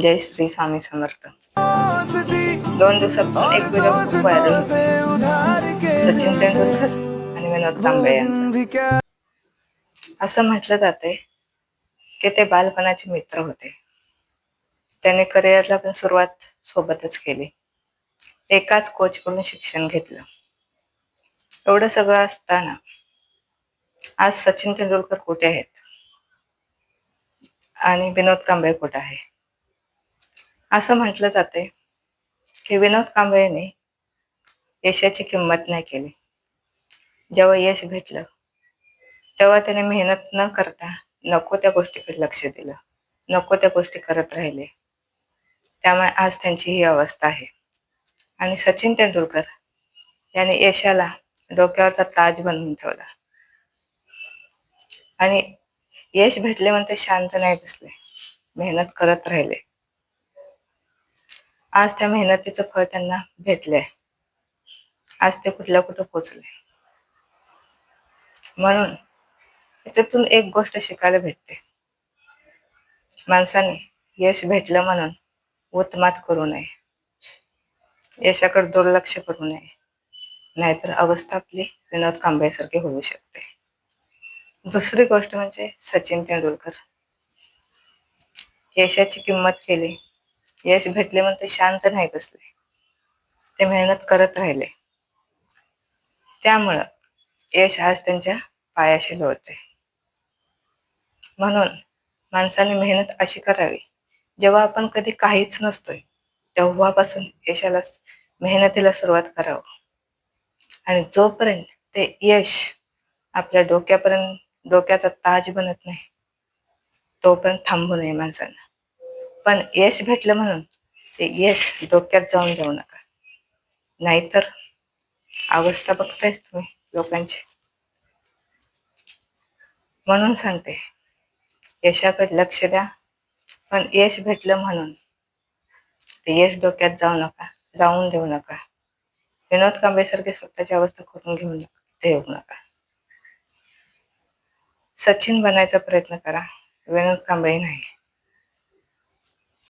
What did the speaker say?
जय श्री स्वामी समर्थ. दोन दिवसापासून एक व्हिडिओ खूप व्हायरल सचिन तेंडुलकर आणि विनोद कांबळे यांचा. असं म्हटलं जाते की ते बालपणाचे मित्र होते. त्याने करिअरला पण सुरुवात सोबतच केली. एकाच कोचकडून शिक्षण घेतलं. एवढं सगळं असताना आज सचिन तेंडुलकर कुठे आहेत? आणि विनोद कांबळे कुठे आहे? असं म्हटलं जाते की विनोद कांबळेने यशाची किंमत नाही केली. जेव्हा यश भेटलं तेव्हा त्याने मेहनत न करता नको त्या गोष्टीकडे लक्ष दिलं नको त्या गोष्टी करत राहिले. त्यामुळे आज त्यांची ही अवस्था आहे. आणि सचिन तेंडुलकर याने यशाला डोक्यावरचा ताज बनवून ठेवला. आणि यश भेटले म्हणते शांत नाही बसले मेहनत करत राहिले. आज त्या मेहनतीचं फळ त्यांना भेटलंय. आज ते कुठल्या कुठं पोचले. म्हणून याच्यातून एक गोष्ट शिकायला भेटते. माणसाने यश भेटलं म्हणून उत्मात करू नये. यशाकडे दुर्लक्ष करू नये. नाहीतर अवस्था आपली विनोद कांबळेसारखी होऊ शकते. दुसरी गोष्ट म्हणजे सचिन तेंडुलकर. यशाची किंमत केली यश भेटले म्हणून ते शांत नाही बसले. ते मेहनत करत राहिले. त्यामुळं यश आज त्यांच्या पायाशी लोळते म्हणून माणसाने मेहनत अशी करावी जेव्हा आपण कधी काहीच नसतोय तेव्हापासून यशाला मेहनतीला सुरुवात करावं. आणि जोपर्यंत ते यश आपल्या डोक्यापर्यंत डोक्याचा ताज बनत नाही तोपर्यंत थांबू नये माणसानं. पण यश भेटलं म्हणून ते यश डोक्यात जाऊन देऊ नका. नाहीतर अवस्था बघतायच तुम्ही लोकांची. म्हणून सांगते यशाकडे लक्ष द्या पण यश भेटलं म्हणून ते यश डोक्यात जाऊ नका जाऊन देऊ नका. विनोद कांबेसारखे स्वतःची अवस्था करून घेऊ नका देऊ नका. सचिन बनायचा प्रयत्न करा विनोद कांबळे नाही.